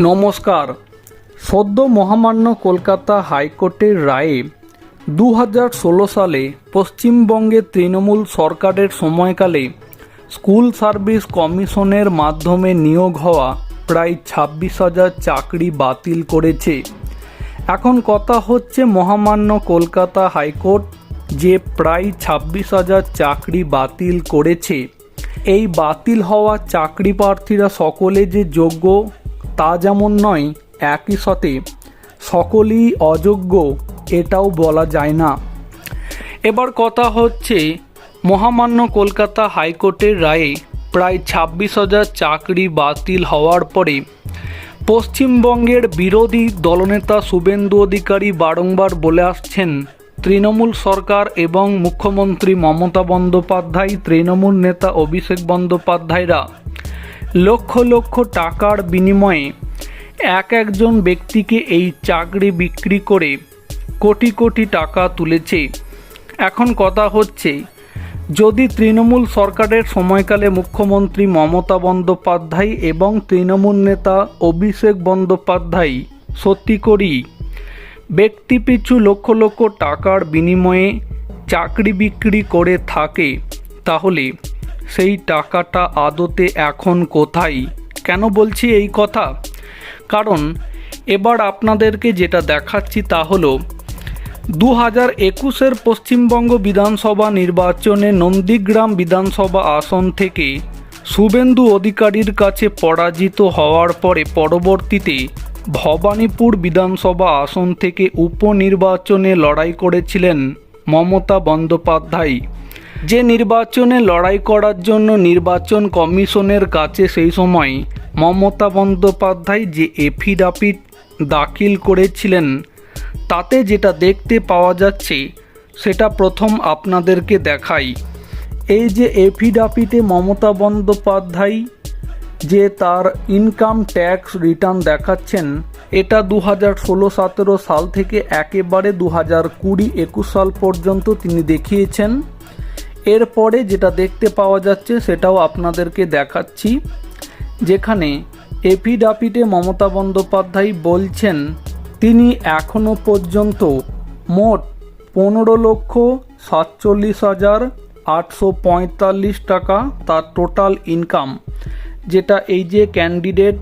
নমস্কার। সদ্য মহামান্য কলকাতা হাইকোর্টের রায়ে দু হাজার ষোলো সালে পশ্চিমবঙ্গে তৃণমূল সরকারের সময়কালে স্কুল সার্ভিস কমিশনের মাধ্যমে নিয়োগ হওয়া প্রায় ছাব্বিশ হাজার চাকরি বাতিল করেছে। এখন কথা হচ্ছে মহামান্য কলকাতা হাইকোর্ট যে প্রায় ছাব্বিশ হাজার চাকরি বাতিল করেছে। এই বাতিল হওয়া চাকরি প্রার্থীরা সকলে যে যোগ্য তা যেমন নয়, একই সাথে সকলেই অযোগ্য, এটাও বলা যায় না। এবার কথা হচ্ছে, মহামান্য কলকাতা হাইকোর্টের রায়ে প্রায় ছাব্বিশ হাজার চাকরি বাতিল হওয়ার পরে পশ্চিমবঙ্গের বিরোধী দলনেতা শুভেন্দু অধিকারী বারংবার বলে আসছেন, তৃণমূল সরকার এবং মুখ্যমন্ত্রী মমতা বন্দ্যোপাধ্যায়, তৃণমূল নেতা অভিষেক বন্দ্যোপাধ্যায়রা লক্ষ লক্ষ টাকার বিনিময়ে এক একজন ব্যক্তিকে এই চাকরি বিক্রি করে কোটি কোটি টাকা তুলেছে। এখন কথা হচ্ছে, যদি তৃণমূল সরকারের সময়কালে মুখ্যমন্ত্রী মমতা বন্দ্যোপাধ্যায় এবং তৃণমূল নেতা অভিষেক বন্দ্যোপাধ্যায় সত্যি করেই ব্যক্তিপিছু লক্ষ লক্ষ টাকার বিনিময়ে চাকরি বিক্রি করে থাকে, তাহলে সেই টাকাটা আদতে এখন কোথায়? কেন বলছি এই কথা? কারণ এবার আপনাদেরকে যেটা দেখাচ্ছি তা হলো দু হাজার একুশের পশ্চিমবঙ্গ বিধানসভা নির্বাচনে নন্দীগ্রাম বিধানসভা আসন থেকে শুভেন্দু অধিকারীর কাছে পরাজিত হওয়ার পরে পরবর্তীতে ভবানীপুর বিধানসভা আসন থেকে উপনির্বাচনে লড়াই করেছিলেন মমতা বন্দ্যোপাধ্যায়। যে নির্বাচনে লড়াই করার জন্য নির্বাচন কমিশনের কাছে সেই সময় মমতা বন্দ্যোপাধ্যায় যে এফিডাভিট দাখিল করেছিলেন, তাতে যেটা দেখতে পাওয়া যাচ্ছে, সেটা প্রথম আপনাদেরকে দেখাই। এই যে এফিডাভিটে মমতা বন্দ্যোপাধ্যায় যে তার ইনকাম ট্যাক্স রিটার্ন দেখাচ্ছেন, এটা দু হাজার ষোলো সতেরো সাল থেকে একেবারে দু হাজার কুড়ি একুশ সাল পর্যন্ত তিনি দেখিয়েছেন। এরপরে যেটা দেখতে পাওয়া যাচ্ছে সেটাও আপনাদেরকে দেখাচ্ছি। যেখানে এফিডাভিটে মমতা বন্দ্যোপাধ্যায় বলছেন, তিনি এখনও পর্যন্ত মোট পনেরো লক্ষ সাতচল্লিশ হাজার আটশো পঁয়তাল্লিশ টাকা তার টোটাল ইনকাম যেটা এই যে ক্যান্ডিডেট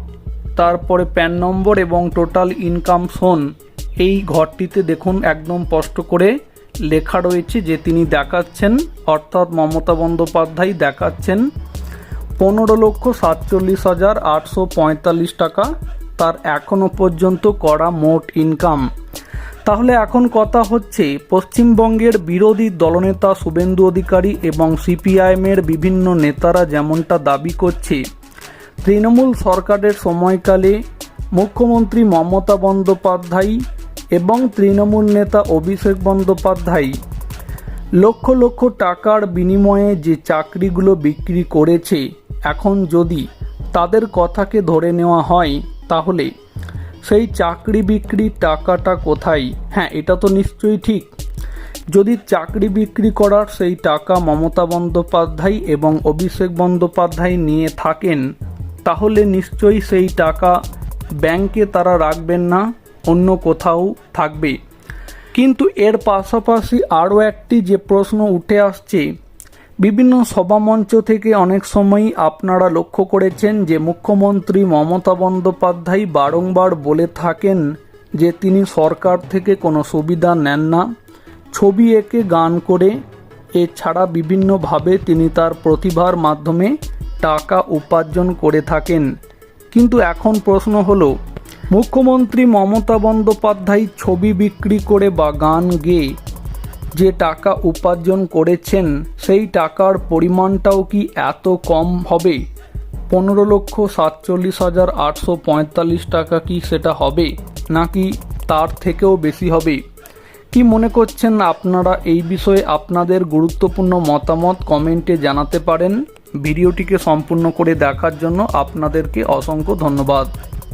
তারপরে প্যান নম্বর এবং টোটাল ইনকাম শোন, এই ঘরটিতে দেখুন একদম স্পষ্ট করে লেখা রয়েছে যে তিনি দেখাচ্ছেন, অর্থাৎ মমতা বন্দ্যোপাধ্যায় দেখাচ্ছেন, পনেরো লক্ষ সাতচল্লিশ হাজার আটশো পঁয়তাল্লিশ টাকা, তার এখনও পর্যন্ত করা মোট ইনকাম তাহলে এখন কথা হচ্ছে, পশ্চিমবঙ্গের বিরোধী দলনেতা শুভেন্দু অধিকারী এবং সিপিআইএমের বিভিন্ন নেতারা যেমনটা দাবি করছে, তৃণমূল সরকারের সময়কালে মুখ্যমন্ত্রী মমতা বন্দ্যোপাধ্যায় এবং তৃণমূল নেতা অভিষেক বন্দ্যোপাধ্যায় লক্ষ লক্ষ টাকার বিনিময়ে যে চাকরিগুলো বিক্রি করেছে, এখন যদি তাদের কথাকে ধরে নেওয়া হয়, তাহলে সেই চাকরি বিক্রির টাকাটা কোথায়? হ্যাঁ এটা তো নিশ্চয়ই ঠিক। যদি চাকরি বিক্রি করার সেই টাকা মমতা বন্দ্যোপাধ্যায় এবং অভিষেক বন্দ্যোপাধ্যায় নিয়ে থাকেন, তাহলে নিশ্চয়ই সেই টাকা ব্যাংকে তারা রাখবেন না? অন্য কোথাও থাকবে। কিন্তু এর পাশাপাশি আরও একটি যে প্রশ্ন উঠে আসছে, বিভিন্ন সভামঞ্চ থেকে অনেক সময়ই আপনারা লক্ষ্য করেছেন যে মুখ্যমন্ত্রী মমতা বন্দ্যোপাধ্যায় বারংবার বলে থাকেন যে তিনি সরকার থেকে কোনো সুবিধা নেন না। ছবি এঁকে গান করে, এছাড়া বিভিন্নভাবে তিনি তার প্রতিভার মাধ্যমে টাকা উপার্জন করে থাকেন। কিন্তু এখন প্রশ্ন হলো মুখ্যমন্ত্রী মমতা বন্দ্যোপাধ্যায় ছবি বিক্রি করে বা গান গেয়ে যে টাকা উপার্জন করেছেন, সেই টাকার পরিমাণটাও কি এত কম হবে? পনেরো লক্ষ সাতচল্লিশ হাজার আটশো পঁয়তাল্লিশ টাকা কি সেটা হবে, নাকি তার থেকেও বেশি হবে? কি মনে করছেন আপনারা এই বিষয়ে আপনাদের গুরুত্বপূর্ণ মতামত কমেন্টে জানাতে পারেন। ভিডিওটিকে সম্পূর্ণ করে দেখার জন্য আপনাদেরকে অসংখ্য ধন্যবাদ।